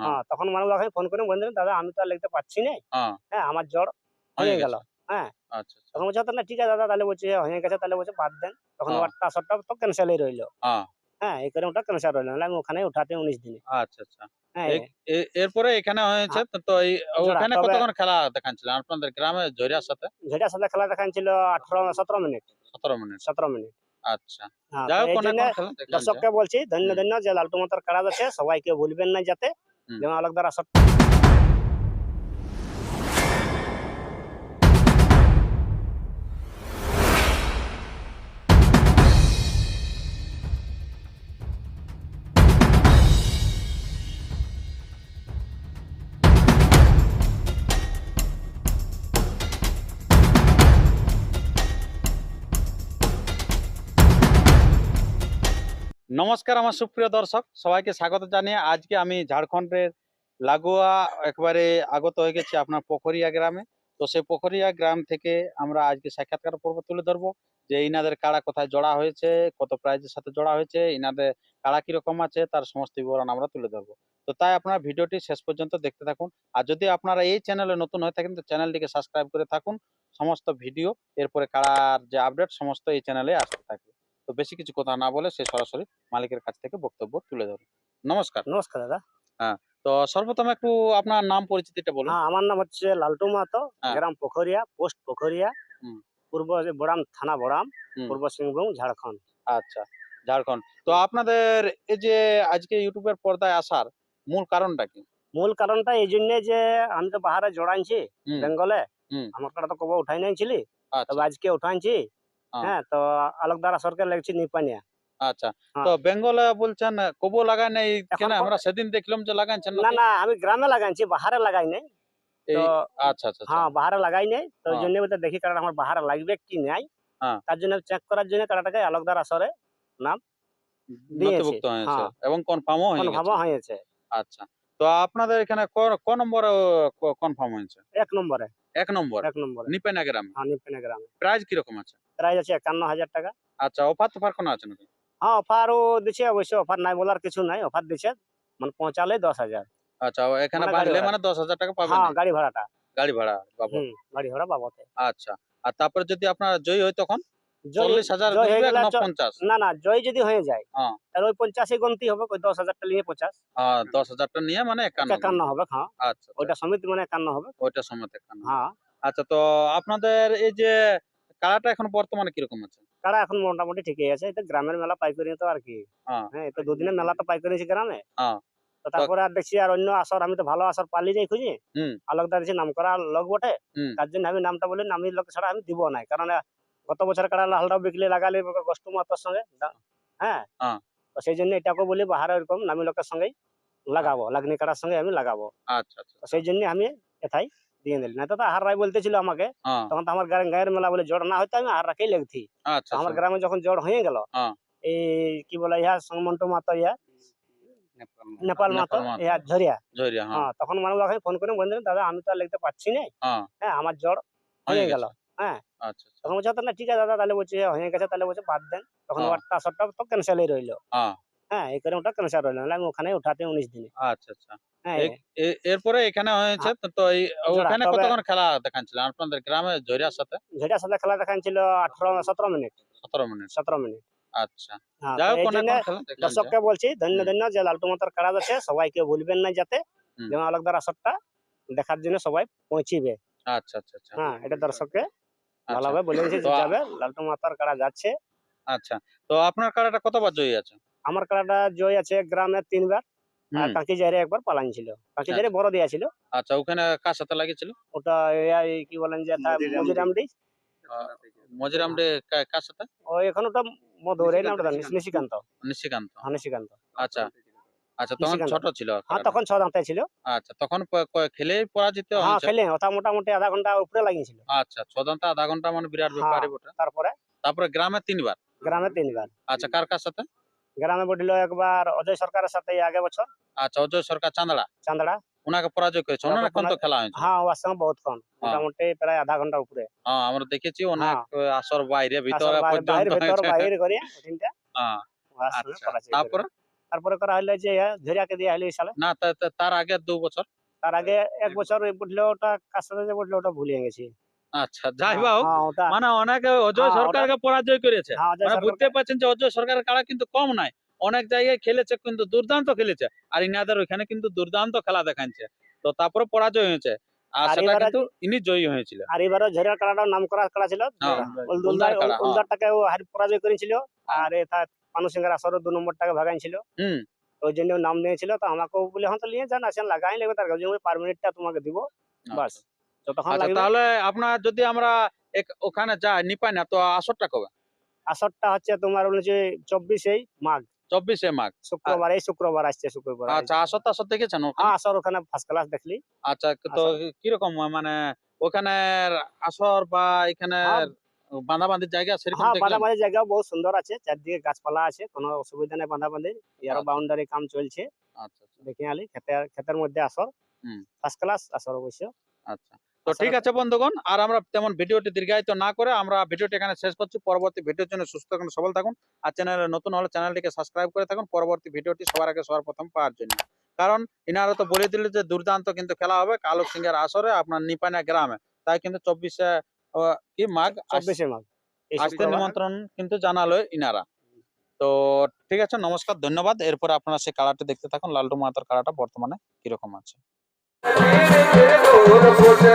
হ্যাঁ। হ্যাঁ তখন মানুষ আমাকে ফোন করে বললেন দাদা আমি তো আর লিখতে পারছি না। হ্যাঁ। হ্যাঁ আমার জ্বর হয়ে গেল হ্যাঁ। আচ্ছা আচ্ছা। তখন বলছে তাহলে ঠিক আছে দাদা তাহলে বলছে হয়ে গেছে তাহলে বলছে বাদ দেন। তখন ট্রান্সফারটা তো ক্যান্সেলই রইল। হ্যাঁ। এই করে ওটা ক্যান্সেল রইল আমি ওখানে উঠাতে উনিশ দিনে। আচ্ছা আচ্ছা। এরপরে এখানে হয়েছে তো- ওখানে কতক্ষণ খেলা দেখাচ্ছিলেন? আপনাদের গ্রামে জয়রার সাথে? সাথে খেলা দেখান ছিল আঠারো সতেরো মিনিট। সতেরো মিনিট। সতেরো মিনিট। আচ্ছা। দর্শককে বলছি ধন্য ধন্য যে লালটু মাতার কারাজ আছে সবাইকে ভুলবেন না যাতে। হুম। যেমন আলোকদার আসর নমস্কার আমার সুপ্রিয় দর্শক, সবাইকে স্বাগত জানিয়ে আজকে আমি ঝাড়খণ্ডের লাগোয়া একবারে আগত হয়ে গেছি আপনার পোখরিয়া গ্রামে। তো সেই পোখরিয়া গ্রাম থেকে আমরা আজকে সাক্ষাৎকার পর্ব তুলে ধরবো যে ইনাদের কাড়া কোথায় জড়া হয়েছে, কত প্রাইজের সাথে জড়া হয়েছে, ইনাদের কাড়া কীরকম আছে, তার সমস্ত বিবরণ আমরা তুলে ধরবো। তো তাই আপনারা ভিডিওটি শেষ পর্যন্ত দেখতে থাকুন। আর যদি আপনারা এই চ্যানেলে নতুন হয়ে থাকেন, তো চ্যানেলটিকে সাবস্ক্রাইব করে থাকুন। সমস্ত ভিডিও, এরপরে কাড়ার যে আপডেট, সমস্ত এই চ্যানেলে আসতে থাকবে। তো বেশি কিছু কথা না বলে সে সরাসরি মালিকের কাছ থেকে বক্তব্য তুলে ধরুন নমস্কার। নমস্কার দাদা। হ্যাঁ তো সর্বপ্রথম একটু আপনার নাম পরিচিতিটা বলুন। হ্যাঁ আমার নাম হচ্ছে লালটু মাহাতো হ্যাঁ। গ্রাম পোখরিয়া পোস্ট পোখরিয়া পূর্ব বড়াম থানা বড়াম পূর্ব সিংভূম ঝাড়খণ্ড। আচ্ছা ঝাড়খণ্ড। তো আপনাদের এই যে আজকে ইউটিউবের পর্দায় আসার মূল কারণটা কি? মূল কারণটা এই জন্য যে আমি তো বাহারে জড়াইছি বেঙ্গলে। আমার কাটা তো কবে উঠাই নাইছিলি আচ্ছা। তবে আজকে উঠাইছি হ্যাঁ। তো আলোকদার আসরকে লেগছি নিপানিয়া আচ্ছা। তো বেঙ্গলে বলছেন কবো লাগায় নাই কেন আমরা সেদিন দেখলাম যে লাগাইছেন না না আমি গ্রামে লাগাইছি বাহারে লাগাই নাই আচ্ছা আচ্ছা। হ্যাঁ বাহারে লাগাই নাই তো। জন্য দেখি কারণ আমার বাহারে লাগবে কি নাই। তার জন্য চেক করার জন্য কাটাটাকে আলোকদার আসরে দিয়েছি, নথিভুক্ত হয়েছে হ্যাঁ। এবং কনফার্মও হয়ে কোন হয়েছে আচ্ছা তো আপনাদের এখানে ক- ক নম্বর কনফার্ম হয়েছে এক নম্বরে এক নম্বর এক নম্বরে নিপেনা গ্রামে হ্যাঁ নিপানি গ্রামে প্রাইস কীরকম আছে প্রাইস আছে একান্ন হাজার টাকা। আচ্ছা অফার তোফার কোনো আছে নাকি? হ্যাঁ অফারও দিচ্ছে অবশ্য অফার নাই বলার কিছু নাই অফার দিচ্ছে মানে পৌঁছালে দশ হাজার। আচ্ছা এখানে মানে বাঁধলে ভাড়া। মানে দশ হাজার টাকা পাবেন হ্যাঁ গাড়ি ভাড়াটা। গাড়ি ভাড়া পাবো গাড়ি ভাড়া বাবতে আচ্ছা আর তারপরে যদি আপনার জয়ী হয় তখন? জয়- চল্লিশ হাজার জয় হয়ে দিবে গেলে না না না জয় যদি হয়ে যায় হ্যাঁ। তাহলে ওই পঞ্চাশে গন্তি হবে ওই দশ হাজারটা নিয়ে পঞ্চাশ। হ্যাঁ দশ হাজারটা নিয়ে মানে একান্ন একান্ন হবে হ্যাঁ। আচ্ছা আচ্ছা, ওইটা সমিতি মানে একান্ন হবে। ওইটা সময় একান্ন হ্যাঁ। আচ্ছা তো আপনাদের এই যে কাড়াটা এখন বর্তমানে কীরকম আছে? কারা এখন মোটামুটি ঠিকই আছে এটা গ্রামের মেলা পাইকারি তো আর কি। হ্যাঁ। হ্যাঁ তো দুদিনের মেলা তো পাইকারি আছে গ্রামে। হ্যাঁ। তো তারপরে আর দেখছি আর অন্য আসর আমি তো ভালো আসর পালি যাই খুঁজি। আলোকদার যে নাম করা লোক বটে। তার জন্য আমি নামটা বলি নামি লোক ছাড়া আমি দিব নাই কারণ গত বছর কারা লালটাও বিকলি লাগালে কষ্ট মাতার সঙ্গে। হ্যাঁ। হ্যাঁ। তো সেই জন্য এটাকে বলি বাহারে ওরকম নামি লোকের সঙ্গেই লাগাবো। লাগনি কাটার সঙ্গে আমি লাগাবো। আচ্ছা আচ্ছা। সেই জন্য আমি এথাই দিয়ে দিলি না তো রায় বলতেছিল আমাকে হ্যাঁ। তখন তো আমার গায়ের গায়ের মেলা বলে জড় না হয়তো আমি আহার রাখেই লেগছি। আচ্ছা আমার আচ্ছা। গ্রামে যখন জড় হয়ে গেল হ্যাঁ। এই কি বলে ইহা সংমন্ত মাতো ইয়া নেপাল মাতো। ইয়া ঝরিয়া। হ্যাঁ। হ্যাঁ তখন মানুষ আমাকে ফোন করে বললেন দাদা আমি তো আর লিখতে পারছি না হ্যাঁ। আমার জ্বর হয়ে গেল। হ্যাঁ। আচ্ছা তখন বলছে তাহলে ঠিক আছে দাদা তাহলে বলছে হয়ে গেছে তাহলে বলছে বাদ দেন। তখন হ্যাঁ। ট্রান্সফারটা তো ক্যান্সেলই রইল। হ্যাঁ এই করে ওটা ক্যান্সেল রইল নাহলে আমি ওখানে উঠাতে উনিশ দিনে। আচ্ছা আচ্ছা। হ্যাঁ। এরপরে এখানে হয়েছে তো- ওখানে কতক্ষণ খেলা দেখাচ্ছিলেন? আপনাদের গ্রামে সাথে? সাথে খেলা দেখান ছিল আঠারো সতেরো মিনিট। সতেরো মিনিট। সতেরো মিনিট। আচ্ছা। হ্যাঁ। দর্শককে বলছি ধন্য ধন্য যে লালটু মাতার কারাজ আছে সবাইকে ভুলবেন না যাতে। যেমন আলোকদার আসরটা দেখার জন্য সবাই পৌঁছিবে। আচ্ছা আচ্ছা আচ্ছা। হ্যাঁ এটা দর্শককে আচ্ছা, ভালোভাবে বলে দিয়েছে যাবে লালটু মাতার কারা যাচ্ছে আচ্ছা। তো আপনার কাড়াটা কতবার জয়ী আছে? আমার কারাটা জয় আছে গ্রামে তিনবার আর কাঁকি জায়রে একবার পালান ছিল। কাঁকি জায়রে বড় দেয়া ছিল। আচ্ছা ওখানে কার সাথে লাগিয়েছিল? ওটা এই কি বলেন যে মজিরামডি মজিরাম ডে। কার সাথে? ও এখন ওটা মধুর এই নামটা নিশিকান্ত। নিশিকান্ত। হ্যাঁ নিশিকান্ত। আচ্ছা। আচ্ছা তখন ছোট ছিল হ্যাঁ তখন ছ দাঁতে ছিল। আচ্ছা তখন খেলে পরাজিত হ্যাঁ খেলে ওটা মোটামুটি আধা ঘণ্টা উপরে লাগিয়েছিল। আচ্ছা ছদন্তা আধা ঘণ্টা মানে বিরাট ব্যাপারই বটে। তারপরে? তারপরে গ্রামে তিনবার? গ্রামে তিনবার। আচ্ছা কার কার সাথে? গ্রামে বডিল একবার অজয় সরকারের সাথে আগে বছর আচ্ছা অজয় সরকার চান্দড়া চান্দড়া ওনাকে পরাজয় করেছে। ওনাকে অনেকক্ষণ তো খেলা হয়েছে। হ্যাঁ ওর সঙ্গে বহুত কম মোটামুটি প্রায় আধা ঘণ্টা উপরে। হ্যাঁ আমরা দেখেছি অনেক আসর বাইরে ভিতরে বাইরে- বাইরে পর্যন্ত ভেতর। বাইরে করে ওটিনটা হ্যাঁ, আচ্ছা তারপরে? তারপরে করা হলো যে ঝরিয়াকে দিয়ে হলো এই সালে। না তার আগে দু বছর? তার আগে এক বছর বুঝলে ওটা কার সাথে যে বুঝলে ওটা ভুলিয়ে গেছি। আচ্ছা যাই হ্যাঁ, হোক হ্যাঁ, মানে অনেক অজয় হ্যাঁ, সরকারকে পরাজয় করেছে। হ্যাঁ, মানে বুঝতে পারছেন যে অজয় সরকারের কারা কিন্তু কম নাই অনেক জায়গায় খেলেছে কিন্তু দুর্দান্ত খেলেছে। আর ইনাদের ওখানে কিন্তু দুর্দান্ত খেলা দেখাচ্ছে। তো তারপরে পরাজয় হয়েছে। আর আর সেটা কিন্তু ইনি জয়ী হয়েছিল। আর এবারও ঝরিয়ার কাড়াটাও নাম করা কাড়া ছিল। হ্যাঁ, কাড়া, হ্যাঁ। উলদারটাকে পরাজয় করেছিল। আর তার আসরে দু নম্বরটাকে ভাগাইছিল হুম। ওই জন্য নাম নিয়েছিল। তো আমাকেও বলে হ্যাঁ তো নিয়ে যান আসেন লাগাই তার জন্য পার মিনিটটা তোমাকে দিব। বাস। যতক্ষণ আচ্ছা লাগবে। তাহলে আপনার যদি আমরা ওখানে যাই নিপাই না তো আসরটা কবে? আসরটা হচ্ছে তোমার চব্বিশেই মাঘ। চব্বিশে মাঘ। শুক্রবার এই শুক্রবার আসছে শুক্রবার আচ্ছা আসর টাসর দেখেছেন হ্যাঁ আসর ওখানে ফার্স্ট ক্লাস দেখলি। আচ্ছা তো কীরকম মানে ওখানে আসর বা এখানে হ্যাঁ। বাঁধাবাঁধির জায়গা সেরকম হ্যাঁ দেখলেন? জায়গা বহুত সুন্দর আছে চারদিকে গাছপালা আছে কোনো অসুবিধা নেই বাঁধাবাঁধি ইয়ারও আচ্ছা। বাউন্ডারি কাম চলছে। আচ্ছা আচ্ছা, দেখে আলি ক্ষেতের ক্ষেতের মধ্যে আসর। ফার্স্ট ক্লাস আসর অবশ্য। আচ্ছা। তো ঠিক আছে বন্ধুগণ আর আমরা তেমন ভিডিওটি দীর্ঘায়িত না করে আমরা ভিডিওটি এখানে শেষ করছি। পরবর্তী ভিডিওর জন্য সুস্থ থাকুন সবল থাকুন আর চ্যানেলে নতুন হলে চ্যানেলটিকে সাবস্ক্রাইব করে থাকুন। পরবর্তী ভিডিওটি সবার আগে সবার প্রথম পাওয়ার জন্য। কারণ ইনারা তো বলে দিল যে দুর্দান্ত কিন্তু খেলা হবে কালক সিংহের আসরে আপনার নিপানা গ্রামে। তাই কিন্তু চব্বিশে কি মাঘ? চব্বিশে মাঘ। আসতে নিমন্ত্রণ কিন্তু জানালো ইনারা। তো ঠিক আছে নমস্কার ধন্যবাদ। এরপরে আপনারা সেই কালারটি দেখতে থাকুন। লালটু মাতার কালারটা বর্তমানে কীরকম আছে। দূর ফুটে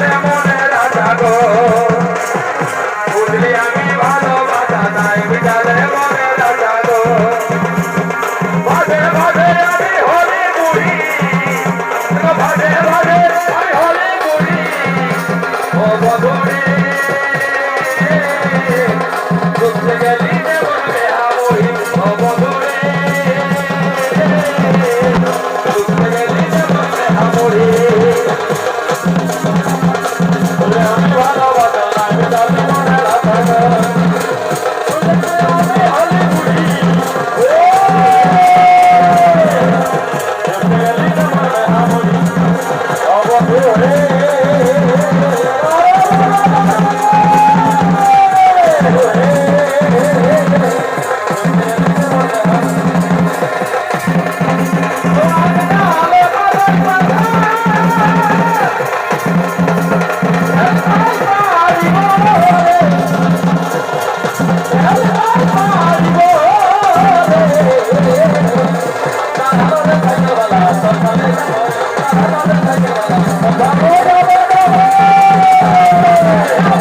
Temos